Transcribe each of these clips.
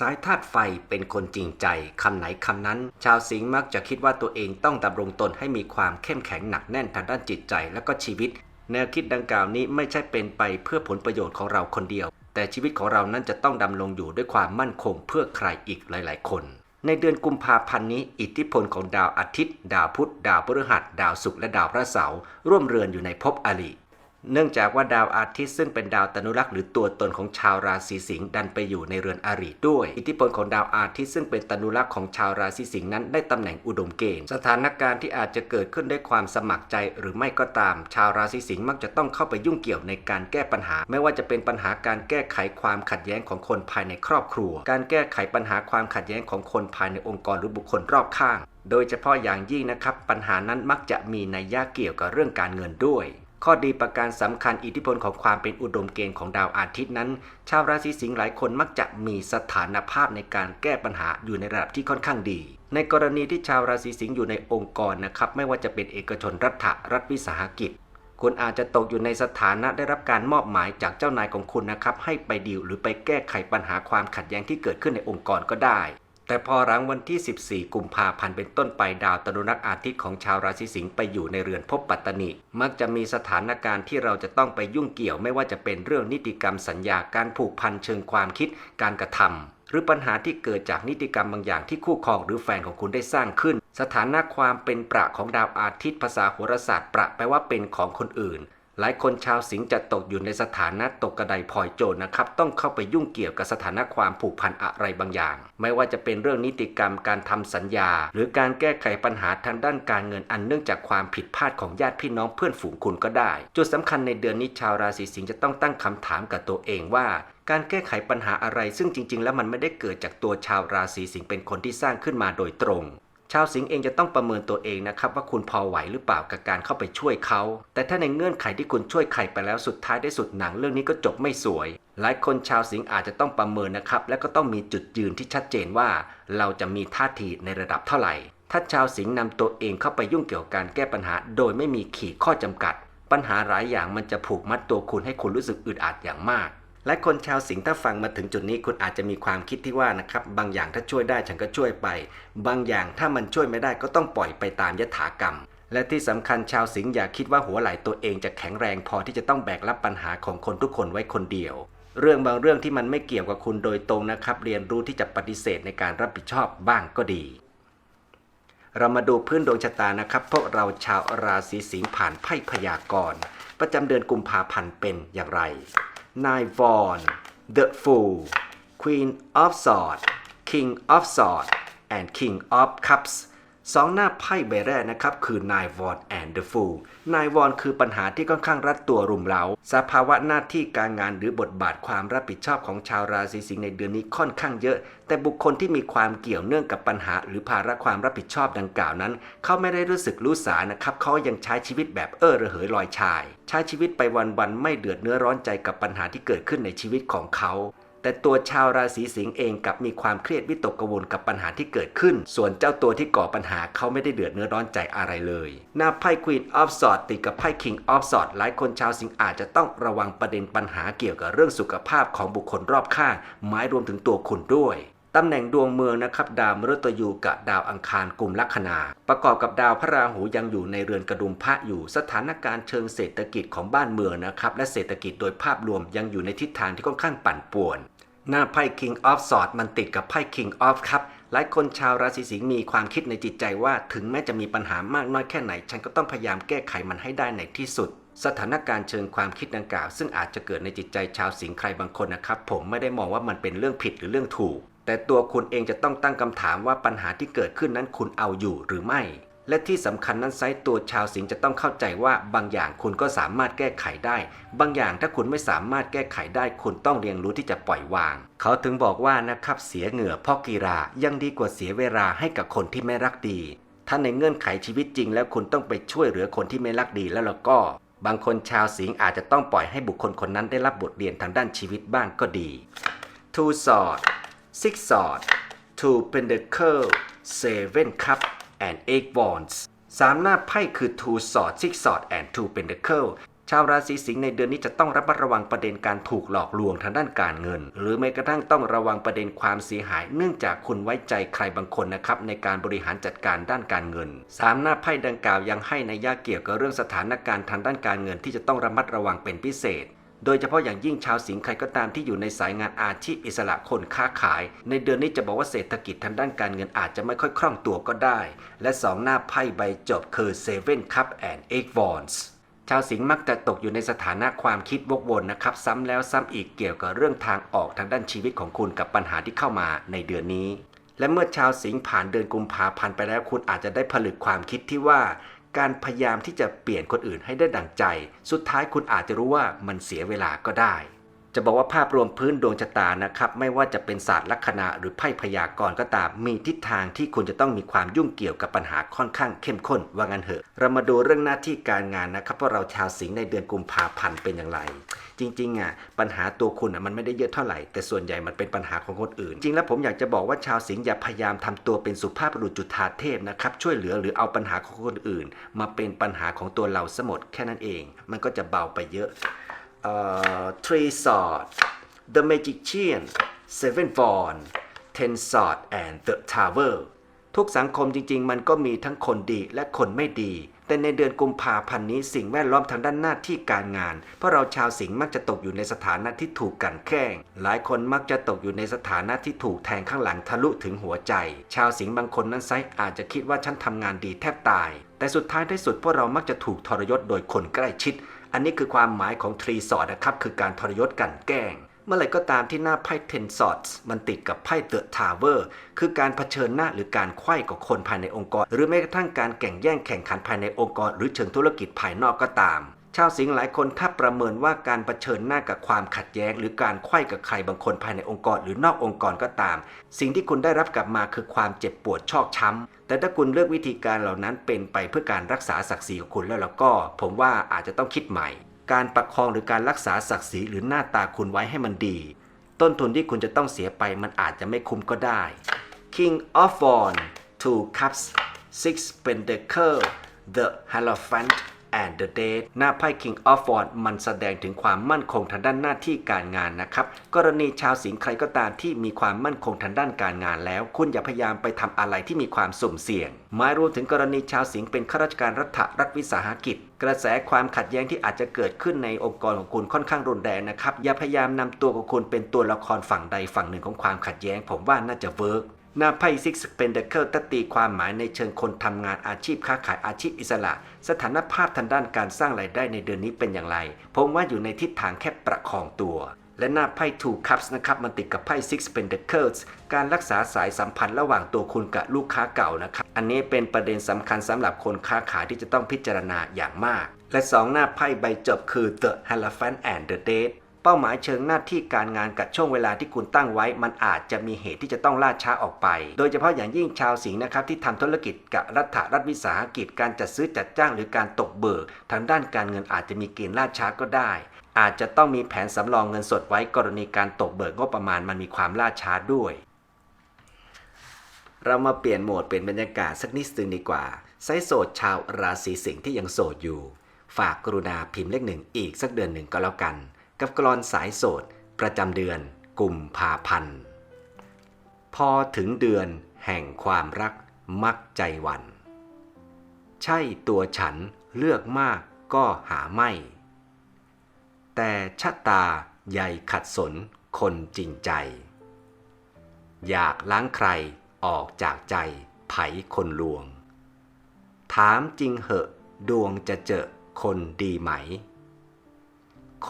สายธาตุไฟเป็นคนจริงใจคำไหนคำนั้น ชาวสิงห์มักจะคิดว่าตัวเองต้องดำรงตนให้มีความเข้มแข็งหนักแน่นทางด้านจิตใจและก็ชีวิต แนวคิดดังกล่าวนี้ไม่ใช่เป็นไปเพื่อผลประโยชน์ของเราคนเดียว แต่ชีวิตของเรานั้นจะต้องดำรงอยู่ด้วยความมั่นคงเพื่อใครอีกหลาย ๆ คน ในเดือนกุมภาพันธ์นี้ อิทธิพลของดาวอาทิตย์ ดาวพุธดาวพฤหัส ดาวศุกร์และดาวพระเสาร์ร่วมเรือนอยู่ในภพอลิ เนื่องจากว่าดาวอาทิตย์ซึ่งเป็นดาวตนุรักษ์หรือตัวตนของชาวราศีสิงห์ดันไปอยู่ในเรือนอริด้วย อิทธิพลของดาวอาทิตย์ซึ่งเป็นตนุรักษ์ของชาวราศีสิงห์นั้นได้ตำแหน่งอุดมเกณฑ์ สถานการณ์ที่อาจจะเกิดขึ้นด้วยความสมัครใจหรือไม่ก็ตาม ชาวราศีสิงห์มักจะต้องเข้าไปยุ่งเกี่ยวในการแก้ปัญหา ไม่ว่าจะเป็นปัญหาการแก้ไขความขัดแย้งของคนภายในครอบครัว การแก้ไขปัญหาความขัดแย้งของคนภายในองค์กรหรือบุคคลรอบข้าง โดยเฉพาะอย่างยิ่งนะครับปัญหานั้นมักจะมีนัยยะเกี่ยวกับเรื่องการเงินด้วย ข้อดีประการสำคัญอิทธิพลของความเป็นอุดมเกณฑ์ของดาวอาทิตย์นั้น ชาวราศีสิงห์หลายคนมักจะมีสถานภาพในการแก้ปัญหาอยู่ในระดับที่ค่อนข้างดี ในกรณีที่ชาวราศีสิงห์อยู่ในองค์กรนะครับไม่ว่าจะเป็นเอกชนรัฐะรัฐวิสาหกิจคุณอาจจะตกอยู่ในสถานะได้รับการมอบหมายจากเจ้านายของคุณนะครับให้ไปดีลหรือไปแก้ไขปัญหาความขัดแย้งที่เกิดขึ้นในองค์กรก็ได้ แต่พอหลังวันที่ 14 กุมภาพันธ์เป็นต้นไปดาวตนุรักอาทิตย์ของชาวราศีสิงห์ไปอยู่ในเรือนภพปัตตนิมักจะมีสถานการณ์ที่เราจะต้องไปยุ่งเกี่ยวไม่ว่าจะเป็นเรื่องนิติกรรมสัญญาการผูกพันเชิงความคิดการกระทำหรือปัญหาที่เกิดจากนิติกรรมบางอย่างที่คู่ครองหรือแฟนของคุณได้สร้างขึ้น สถานะความเป็นประของดาวอาทิตย์ภาษาโหราศาสตร์ประแปลว่าเป็นของคนอื่น หลายคนชาวสิงห์จะตกอยู่ในสถานะตกกระไดพลอยโจรนะครับ ต้องเข้าไปยุ่งเกี่ยวกับสถานะความผูกพันอะไรบางอย่าง ไม่ว่าจะเป็นเรื่องนิติกรรมการทำสัญญา หรือการแก้ไขปัญหาทางด้านการเงินอันเนื่องจากความผิดพลาดของญาติพี่น้องเพื่อนฝูงคุณก็ได้ จุดสำคัญในเดือนนี้ชาวราศีสิงห์จะต้องตั้งคำถามกับตัวเองว่าการแก้ไขปัญหาอะไรซึ่งจริง ๆ แล้วมันไม่ได้เกิดจากตัวชาวราศีสิงห์เป็นคนที่สร้างขึ้นมาโดยตรง ชาวสิงห์เองจะต้องประเมินตัวเองนะครับว่าคุณพอไหวหรือเปล่ากับการเข้าไปช่วยเขา แต่ถ้าในเงื่อนไขที่คุณช่วยใครไปแล้วสุดท้ายได้สุดหนังเรื่องนี้ก็จบไม่สวย หลายคนชาวสิงห์อาจจะต้องประเมินนะครับและก็ต้องมีจุดยืนที่ชัดเจนว่า เราจะมีท่าทีในระดับเท่าไหร่ ถ้าชาวสิงห์นำตัวเองเข้าไปยุ่งเกี่ยวกับการแก้ปัญหา โดยไม่มีขีดข้อจำกัด ปัญหาหลายอย่างมันจะผูกมัดตัวคุณให้คุณรู้สึกอึดอัดอย่างมาก และคนชาวสิงห์ถ้าฟังมาถึงจุดนี้คุณอาจจะมีความคิดที่ว่านะครับบางอย่างถ้าช่วยได้ฉันก็ช่วยไป บางอย่างถ้ามันช่วยไม่ได้ก็ต้องปล่อยไปตามยถากรรม และที่สำคัญชาวสิงห์อย่าคิดว่าหัวไหล่ตัวเองจะแข็งแรงพอที่จะต้องแบกรับปัญหาของคนทุกคนไว้คนเดียว เรื่องบางเรื่องที่มันไม่เกี่ยวกับคุณโดยตรงนะครับ เรียนรู้ที่จะปฏิเสธในการรับผิดชอบบ้างก็ดีเรามาดูพื้นดวงชะตานะครับ พวกเราชาวราศีสิงห์ผ่านไพ่พยากรณ์ประจำเดือนกุมภาพันธ์เป็นอย่างไร Nine The Fool, Queen of Swords, King of Swords, and King of Cups. สองหน้าไพ่ใบแรกนะครับ คือนาย v อน and the Fool นายวอนคือปัญหาที่ค่อนข้างรัดตัวรุมเร้าสภาวะหน้าที่การงานหรือบทบาทความรับผิดชอบของชาวราศีสิงห์ในเดือนนี้ค่อนข้างเยอะ แต่บุคคลที่มีความเกี่ยวเนื่องกับปัญหา หรือภาระความรับผิดชอบดังกล่าวนั้น เขาไม่ได้รู้สึกรู้สานะครับเขายังใช้ชีวิตแบบเออระเหยลอยชาย ใช้ชีวิตไปวันๆไม่เดือดเนื้อร้อนใจกับปัญหาที่เกิดขึ้นในชีวิตของเขา แต่ตัวชาวราศีสิงห์เองกลับมีความเครียดวิตกกังวลกับปัญหาที่เกิดขึ้น ส่วนเจ้าตัวที่ก่อปัญหาเขาไม่ได้เดือดเนื้อร้อนใจอะไรเลย หน้าไพ่ Queen of Swords ติดกับไพ่ King of Swords หลายคนชาวสิงห์อาจจะต้องระวังประเด็นปัญหาเกี่ยวกับเรื่องสุขภาพของบุคคลรอบข้างหมายรวมถึงตัวคุณด้วยตำแหน่งดวงเมืองนะครับดาวมฤตยูกับดาวอังคารกลุ่มลัคนา ประกอบกับดาวพระราหูยังอยู่ในเรือนกระดุมพระอยู่สถานการณ์เชิงเศรษฐกิจของบ้านเมืองนะครับและเศรษฐกิจโดยภาพรวมยังอยู่ในทิศทางที่ค่อนข้างปั่นป่วน หน้าไพ่ King of Swords มันติดกับไพ่ King of Cup หลายคนชาวราศีสิงห์มีความคิดในจิตใจว่าถึงแม้จะมีปัญหามากน้อยแค่ไหน ฉันก็ต้องพยายามแก้ไขมันให้ได้ในที่สุด สถานการณ์เชิงความคิดดังกล่าว ซึ่งอาจจะเกิดในจิตใจชาวสิงห์ใครบางคนนะครับผมไม่ได้มองว่ามันเป็นเรื่องผิดหรือเรื่องถูก แต่ตัวคุณเองจะต้องตั้งคำถามว่าปัญหาที่เกิดขึ้นนั้นคุณเอาอยู่หรือไม่ และที่สำคัญนั้นไซต์ตัวชาวสิงจะต้องเข้าใจว่าบางอย่างคุณก็สามารถแก้ไขได้ บางอย่างถ้าคุณไม่สามารถแก้ไขได้ คุณต้องเรียนรู้ที่จะปล่อยวาง เขาถึงบอกว่านะครับเสียเหงื่อเพราะกีฬายังดีกว่าเสียเวลาให้กับคนที่ไม่รักดี ถ้าในเงื่อนไขชีวิตจริง แล้วคุณต้องไปช่วยเหลือคนที่ไม่รักดีแล้วเราก็ บางคนชาวสิงอาจจะต้องปล่อยให้บุคคลคนนั้นได้รับบทเรียนทางด้านชีวิตบ้างก็ดี Two sword six sword Two Pentacles Seven Cup and Eight Wands สามหน้าไพ่คือ Two Swords Six Swords and Two Pentacles ชาวราศีสิงห์ในเดือนนี้จะต้องระมัดระวังประเด็นการถูกหลอกลวงทางด้านการเงิน หรือแม้กระทั่งต้องระวังประเด็นความเสียหาย เนื่องจากคุณไว้ใจใครบางคนนะครับในการบริหารจัดการด้านการเงินสามหน้าไพ่ดังกล่าวยังให้ในยยะเกี่ยวกับเรื่องสถานการณ์ทางด้านการเงินที่จะต้องระมัดระวังเป็นพิเศษ โดยเฉพาะอย่างยิ่งชาวสิงห์ใครก็ตามที่อยู่ในสายงานอาชีพอิสระคนค้าขาย ในเดือนนี้จะบอกว่าเศรษฐกิจทางด้านการเงินอาจจะไม่ค่อยคล่องตัวก็ได้ และสองหน้าไพ่ใบจบคือ Seven Cup and Eight Wands ชาวสิงห์มักจะตกอยู่ในสถานะความคิดวกวนนะครับ ซ้ำแล้วซ้ำอีกเกี่ยวกับเรื่องทางออกทางด้านชีวิตของคุณกับปัญหาที่เข้ามาในเดือนนี้ และเมื่อชาวสิงห์ผ่านเดือนกุมภาพันธ์ไปแล้วคุณอาจจะได้ผลึกความคิดที่ว่า การพยายามที่จะเปลี่ยนคนอื่นให้ได้ดังใจ สุดท้ายคุณอาจจะรู้ว่ามันเสียเวลาก็ได้ จะบอกว่าภาพรวมพื้นดวงชะตานะครับ ไม่ว่าจะเป็นศาสตร์ลัคนาหรือไพ่พยากรณ์ก็ตาม มีทิศทางที่คุณจะต้องมีความยุ่งเกี่ยวกับปัญหาค่อนข้างเข้มข้น ว่างั้นเหอะ เรามาดูเรื่องหน้าที่การงานนะครับว่าเราชาวสิงห์ในเดือนกุมภาพันธ์เป็นอย่างไร จริงๆอะปัญหาตัวคุณอะมันไม่ได้เยอะเท่าไหร่ แต่ส่วนใหญ่มันเป็นปัญหาของคนอื่น จริงแล้วผมอยากจะบอกว่าชาวสิงห์อย่าพยายามทำตัวเป็นสุภาพบุรุษจุฑาเทพนะครับช่วยเหลือหรือเอาปัญหาของคนอื่น มาเป็นปัญหาของตัวเราสมดแค่นั้นเอง มันก็จะเบาไปเยอะ three sword the magician seven w a n ten sword and the tower ทุกสังคมจริง ๆ มันก็มีทั้งคนดีและคนไม่ดี แต่ในเดือนกุมภาพันธ์นี้สิ่งแวดล้อมทางด้านหน้าที่การงาน เพราะเราชาวสิงห์มักจะตกอยู่ในสถานะที่ถูกกันแกล้ง หลายคนมักจะตกอยู่ในสถานะที่ถูกแทงข้างหลังทะลุถึงหัวใจ ชาวสิงห์บางคนนั้นไซอาจจะคิดว่าฉันทำงานดีแทบตาย แต่สุดท้ายที่สุดพวกเรามักจะถูกทรยศโดยคนใกล้ชิด อันนี้คือความหมายของทรีสอดนะครับ คือการทรยศกันแกล้ง เมื่อไหร่ก็ตามที่หน้าไพ่เทนซอดมันติดกับไพ่เดอะทาวเวอร์ คือการเผชิญหน้าหรือการไขว้กับคนภายในองค์กร หรือแม้กระทั่งการแข่งแย่งแข่งขันภายในองค์กร หรือเชิงธุรกิจภายนอกก็ตามชาวสิงห์หลายคนถ้าประเมินว่าการเผชิญหน้ากับความขัดแย้ง หรือการไขว้กับใครบางคนภายในองค์กร หรือนอกองค์กรก็ตาม สิ่งที่คุณได้รับกลับมาคือความเจ็บปวดชอกช้ำ แต่ถ้าคุณเลือกวิธีการเหล่านั้นเป็นไปเพื่อการรักษาศักดิ์ศรีของคุณแล้วแล้วก็ ผมว่าอาจจะต้องคิดใหม่ การประคองหรือการรักษาศักดิ์ศรีหรือหน้าตาคุณไว้ให้มันดี ต้นทุนที่คุณจะต้องเสียไปมันอาจจะไม่คุ้มก็ได้ King of Wands Two Cups Six Pentacle The Hierophant and the Dead หน้าไพ่ King of Wands มันแสดงถึงความมั่นคงทางด้านหน้าที่การงานนะครับ กรณีชาวสิงห์ใครก็ตามที่มีความมั่นคงทางด้านการงานแล้ว คุณอย่าพยายามไปทำอะไรที่มีความสุ่มเสี่ยง หมายรวมถึงกรณีชาวสิงห์เป็นข้าราชการรัฐรัฐวิสาหกิจ กระแสความขัดแย้งที่อาจจะเกิดขึ้นในองค์กรของคุณค่อนข้างรุนแรงนะครับ อย่าพยายามนำตัวของคุณเป็นตัวละครฝั่งใดฝั่งหนึ่งของความขัดแย้ง ผมว่าน่าจะเวิร์ก หน้าไพ่ Six Pentacle ตตีความหมายในเชิงคนทำงานอาชีพค้าขายอาชีพอิสระ สถานภาพทางด้านการสร้างรายได้ในเดือนนี้เป็นอย่างไร ผมว่าอยู่ในทิศทางแค่ประคองตัว และหน้าไพ่ Two Cups นะครับมันติดกับไพ่ Six Pentacles การรักษาสายสัมพันธ์ระหว่างตัวคุณกับลูกค้าเก่านะครับ อันนี้เป็นประเด็นสำคัญสำหรับคนค้าขายที่จะต้องพิจารณาอย่างมาก และสองหน้าไพ่ใบจบคือ The Hierophant and the Dead เป้าหมายเชิงหน้าที่การงานกับช่วงเวลาที่คุณตั้งไว้ มันอาจจะมีเหตุที่จะต้องล่าช้าออกไป โดยเฉพาะอย่างยิ่งชาวสิงห์นะครับที่ทำธุรกิจกับรัฐรัฐวิสาหกิจการจัดซื้อจัดจ้างหรือการตกเบิก ทางด้านการเงินอาจจะมีเกณฑ์ล่าช้าก็ได้ อาจจะต้องมีแผนสำรองเงินสดไว้กรณีการตกเบิกงบประมาณมันมีความล่าช้าด้วยเรามาเปลี่ยนโหมดเป็นบรรยากาศสักนิดนึงดีกว่าไซโสดชาวราศีสิงห์ที่ยังโสดอยู่ ฝากกรุณาพิมพ์เลขหนึ่งอีกสักเดือนหนึ่งก็แล้วกัน กับกรอนสายโสดประจำเดือนกุมภาพันธ์ พอถึงเดือนแห่งความรักมักใจหวัน ใช่ตัวฉันเลือกมากก็หาไม่ แต่ชะตาใหญ่ขัดสนคนจริงใจ อยากล้างใครออกจากใจไผคนลวง ถามจริงเหอะดวงจะเจอคนดีไหม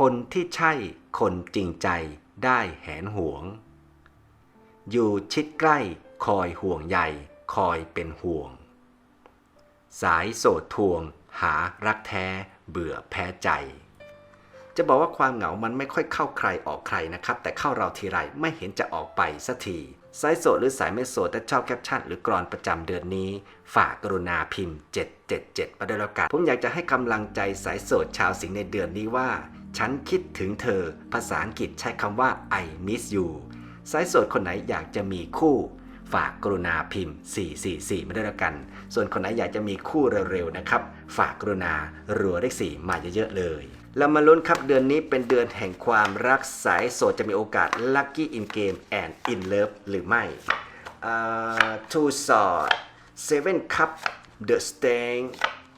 คนที่ใช่คนจริงใจได้แหนหวง อยู่ชิดใกล้คอยห่วงใยคอยเป็นห่วง สายโสดทวงหารักแท้เบื่อแพ้ใจ จะบอกว่าความเหงามันไม่ค่อยเข้าใครออกใครนะครับ แต่เข้าเราทีไรไม่เห็นจะออกไปสักทีสายโสดหรือสายไม่โสดแต่ชอบแคปชั่นหรือกรอนประจำเดือนนี้ ฝากกรุณาพิมพ์ 777มาด้วยแล้วกันผมอยากจะให้กำลังใจสายโสดชาวสิงห์ในเดือนนี้ว่า ฉันคิดถึงเธอ ภาษาอังกฤษใช้คำว่า I miss you สายโสดคนไหนอยากจะมีคู่ ฝากกรุณาพิมพ์ 444 มาด้วยแล้วกัน ส่วนคนไหนอยากจะมีคู่เร็วๆนะครับ ฝากกรุณารัวเลข4มาเยอะๆเลยเรามาลุ้นครับเดือนนี้เป็นเดือนแห่งความรักสายโสดจะมีโอกาส Lucky in Game and in Love หรือไม่ uh, Two Sword Seven Cup The Stang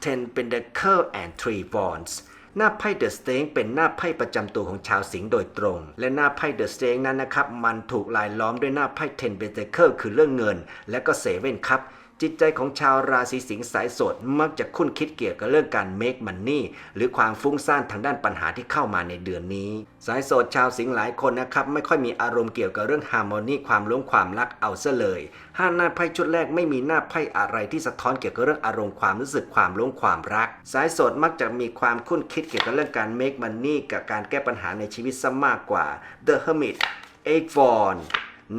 Ten Pentacle and Three Wands หน้าไพ่เดอะสเตงเป็นหน้าไพ่ประจำตัวของชาวสิงห์โดยตรง และหน้าไพ่เดอะสเตงนั้นนะครับมันถูกลายล้อมด้วยหน้าไพ่ Ten Pentacle คือเรื่องเงิน และก็เซเว่นครับ จิตใจของชาวราศีสิงห์สายโสดมักจะคุ้นคิดเกี่ยวกับเรื่องการ make money หรือความฟุ้งซ่านทางด้านปัญหาที่เข้ามาในเดือนนี้ สายโสดชาวสิงห์หลายคนนะครับไม่ค่อยมีอารมณ์เกี่ยวกับเรื่องฮาร์โมนีความล้มความรักเอาซะเลยห้าหน้าไพ่ชุดแรกไม่มีหน้าไพ่อะไรที่สะท้อนเกี่ยวกับเรื่องอารมณ์ความรู้สึกความล้มความรัก สายโสดมักจะมีความคุ้นคิดเกี่ยวกับเรื่องการ make money กับการแก้ปัญหาในชีวิตซะมากกว่า The Hermit Eight Wands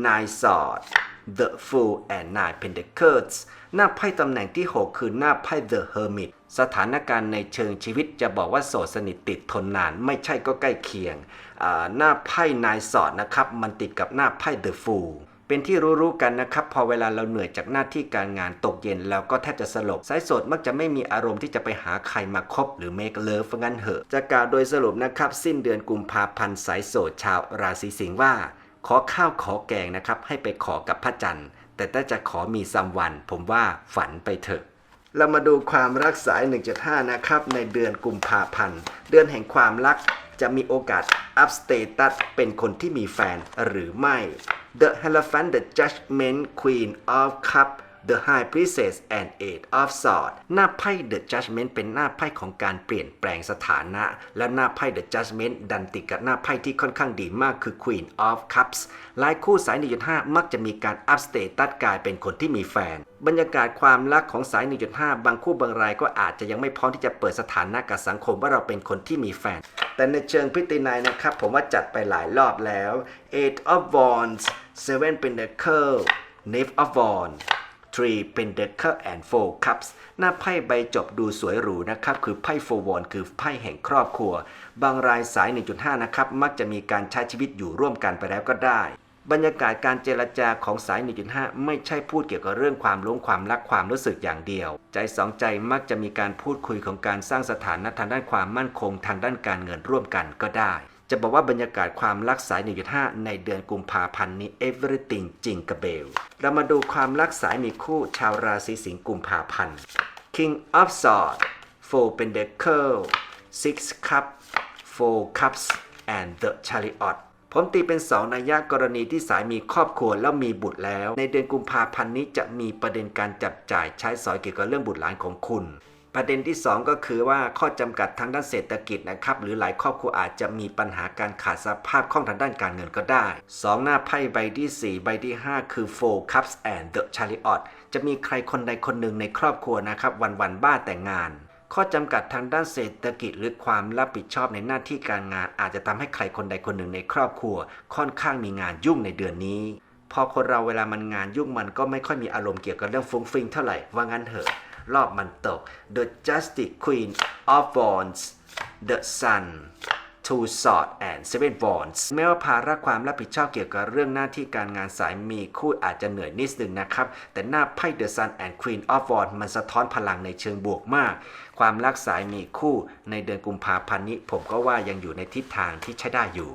Nine Swords The Fool and Nine Pentacles หน้าไพ่ตำแหน่งที่ 6 คือหน้าไพ่ The Hermit สถานการณ์ในเชิงชีวิตจะบอกว่าโสดสนิทติดทนนานไม่ใช่ก็ใกล้เคียงอ่าหน้าไพ่นายสอดนะครับ มันติดกับหน้าไพ่ The Fool เป็นที่รู้ๆกันนะครับ พอเวลาเราเหนื่อยจากหน้าที่การงานตกเย็นแล้วก็แทบจะสลบสายโสดมักจะไม่มีอารมณ์ที่จะไปหาใครมาคบหรือ make love งั้นเหอะจะกล่าวโดยสรุปนะครับ สิ้นเดือนกุมภาพันธ์สายโสดชาวราศีสิงห์ว่า ขอข้าวขอแกงนะครับ ให้ไปขอกับพระจันทร์ แต่ถ้าจะขอมีซัมวัน ผมว่าฝันไปเถอะ เรามาดูความรักสาย 1.5 นะครับ ในเดือนกุมภาพันธ์ เดือนแห่งความรักจะมีโอกาสอัพสเตตัสเป็นคนที่มีแฟนหรือไม่ The elephant The Judgment Queen of Cup The High Priestess and Eight of Swords หน้าไพ่ The Judgment เป็นหน้าไพ่ของการเปลี่ยนแปลงสถานะ และหน้าไพ่ The Judgment ดันติดกับหน้าไพ่ที่ค่อนข้างดีมากคือ Queen of Cups หลายคู่สาย 1.5 มักจะมีการ up status กลายเป็นคนที่มีแฟน บรรยากาศความรักของสาย 1.5 บางคู่บางรายก็อาจจะยังไม่พร้อมที่จะเปิดสถานะกับสังคมว่าเราเป็นคนที่มีแฟน แต่ในเชิงพิธีนายนะครับ ผมว่าจัดไปหลายรอบแล้ว Eight of Wands Seven Pentacles Knave of Wands Three Pentacle and Four Cups หน้าไพ่ใบจบดูสวยหรูนะครับ คือไพ่ Four Wands คือไพ่แห่งครอบครัว บางรายสาย 1.5 นะครับ มักจะมีการใช้ชีวิตอยู่ร่วมกันไปแล้วก็ได้ บรรยากาศการเจรจาของสาย 1.5 ไม่ใช่พูดเกี่ยวกับเรื่องความล้มความรักความรู้สึกอย่างเดียว ใจสองใจมักจะมีการพูดคุยของการสร้างสถานะทางด้านความมั่นคงทางด้านการเงินร่วมกันก็ได้ จะบอกว่าบรรยากาศความรักสาย 1.5 ในเดือนกุมภาพันธ์นี้ everything จริงกระเบล เรามาดูความรักสายมีคู่ชาวราศีสิงห์กุมภาพันธ์ King of Swords Four Pentacles Six Cups Four Cups and the Chariot ผมตีเป็นสองนัยยะกรณีที่สายมีครอบครัวแล้วมีบุตรแล้ว ในเดือนกุมภาพันธ์นี้จะมีประเด็นการจับจ่ายใช้สอยเกี่ยวกับเรื่องบุตรหลานของคุณ ประเด็นที่ 2 ก็คือว่าข้อจำกัดทางด้านเศรษฐกิจนะครับหรือหลายครอบครัวอาจจะมีปัญหาการขาดสภาพคล่องทางด้านการเงินก็ได้ 2 หน้าไพ่ใบที่ 4 ใบที่ 5 คือ Four Cups and the Chariot จะมีใครคนใดคนหนึ่งในครอบครัวนะครับ วันวันบ้าแต่งงาน ข้อจำกัดทางด้านเศรษฐกิจหรือความรับผิดชอบในหน้าที่การงาน อาจจะทำให้ใครคนใดคนหนึ่งในครอบครัว ค่อนข้างมีงานยุ่งในเดือนนี้พอคนเราเวลามันงานยุ่งมันก็ไม่ค่อยมีอารมณ์เกี่ยวกับเรื่องฟุ้งฟิ้งเท่าไหร่ว่างั้นเถอะ รอบมันตก The Justice Queen of Wands The Sun Two Swords and Seven Wands แม้ว่าภาระความรับผิดชอบเกี่ยวกับเรื่องหน้าที่การงานสายมีคู่อาจจะเหนื่อยนิดนึงนะครับ แต่หน้าไพ่ The Sun and Queen of Wands มันสะท้อนพลังในเชิงบวกมาก ความรักสายมีคู่ในเดือนกุมภาพันธ์นี้ ผมก็ว่ายังอยู่ในทิศทางที่ใช้ได้อยู่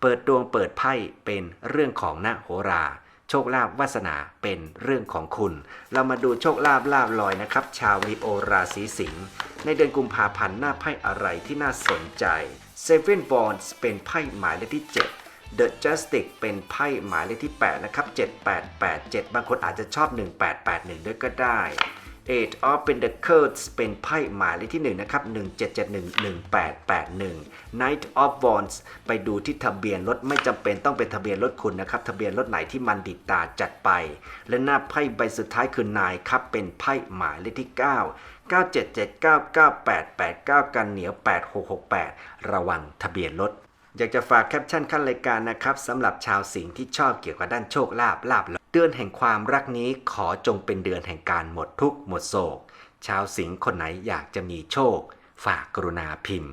เปิดดวงเปิดไพ่เป็นเรื่องของนักโหรา โชคลาภวาสนาเป็นเรื่องของคุณ เรามาดูโชคลาภลาบลอยนะครับ ชาวลีโอราศีสิงห์ในเดือนกุมภาพันธ์หน้าไพ่อะไรที่น่าสนใจ Seven Bonds เป็นไพ่หมายเลขที่ 7 The Justice เป็นไพ่หมายเลขที่ 8 นะครับ 7887 บางคนอาจจะชอบ 1881 ด้วยก็ได้ Eight of Pentacles เป็นไพ่หมายเลขที่1นะครับ17711881 Knight of Wands ไปดูที่ทะเบียนรถไม่จำเป็นต้องเป็นทะเบียนรถคุณนะครับ ทะเบียนรถไหนที่มันดิดตาจัดไป และหน้าไพ่ใบสุดท้ายคือนายครับ เป็นไพ่หมายเลขที่ 9 97799889กันเหนียว 8668 ระวังทะเบียนรถอยากจะฝากแคปชั่นขั้นรายการนะครับสำหรับชาวสิงห์ที่ชอบเกี่ยวกับด้านโชคลาภลาบลอ เดือนแห่งความรักนี้ขอจงเป็นเดือนแห่งการหมดทุกข์หมดโศก ชาวสิงห์คนไหนอยากจะมีโชค ฝากกรุณาพิมพ์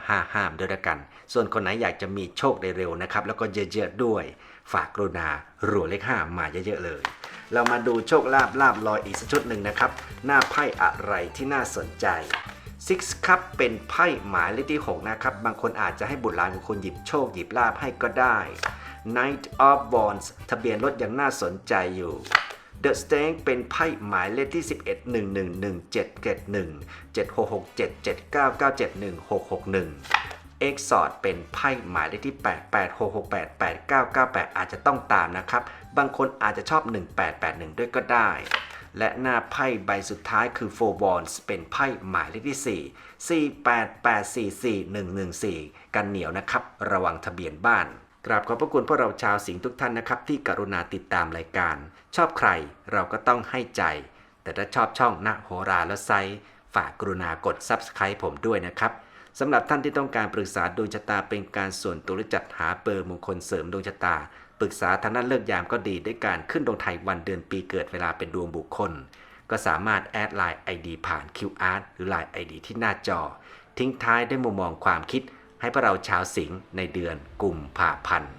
555 ด้วยละกัน ส่วนคนไหนอยากจะมีโชคได้เร็วนะครับ แล้วก็เยอะๆด้วย ฝากกรุณารัวเลข 5 มาเยอะๆเลย เรามาดูโชคลาภลาบลอยอีกสักชุดหนึ่งนะครับ หน้าไพ่อะไรที่น่าสนใจ Six ครับเป็นไพ่หมายเลขที่ 6 นะครับ บางคนอาจจะให้บุตรหลานของคุณหยิบโชคหยิบลาบให้ก็ได้ Knight of Wands ทะเบียนรถยังน่าสนใจอยู่ The Stank เป็นไพ่หมายเลขที่ 11 1 1 1 7 7 1 7 6 6 7 7 9 9 7 1 6 6 1 Exort เป็นไพ่หมายเลขที่ 8 8 6 6 8 8 9 9 8 อาจจะต้องตามนะครับ บางคนอาจจะชอบ 1881 ด้วยก็ได้ และหน้าไพ่ใบสุดท้ายคือ Four Wands เป็นไพ่หมายเลขที่ 4 4 8 8 4 4 1 1 4 กันเหนียวนะครับ ระวังทะเบียนบ้าน กราบขอบพระคุณพวกเราชาวสิงห์ทุกท่านนะครับ ที่กรุณาติดตามรายการ ชอบใครเราก็ต้องให้ใจ แต่ถ้าชอบช่องณโหราและไซส์ฝากกรุณากด Subscribe ผมด้วยนะครับสำหรับท่านที่ต้องการปรึกษาดวงชะตาเป็นการส่วนตัวหรือจัดหาเบอร์มงคลเสริมดวงชะตา ปรึกษาทางด้านเลิกยามก็ดีด้วยการขึ้นดวงไทยวันเดือนปีเกิดเวลาเป็นดวงบุคคล ก็สามารถแอดไลน์ ID ผ่าน QR หรือ Line ID ที่หน้าจอ ทิ้งท้ายด้วยมุมมองความคิด ให้พวกเราชาวสิงห์ในเดือนกุมภาพันธ์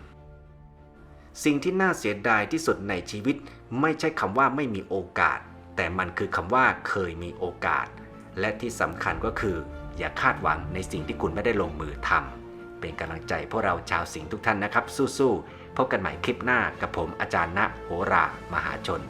สิ่งที่น่าเสียดายที่สุดในชีวิตไม่ใช่คำว่าไม่มีโอกาส แต่มันคือคำว่าเคยมีโอกาส และที่สำคัญก็คือ อย่าคาดหวังในสิ่งที่คุณไม่ได้ลงมือทำเป็นกำลังใจพวกเราชาวสิงห์ทุกท่านนะครับ สู้ๆพบกันใหม่คลิปหน้ากับผมอาจารย์ณโหรามหาชน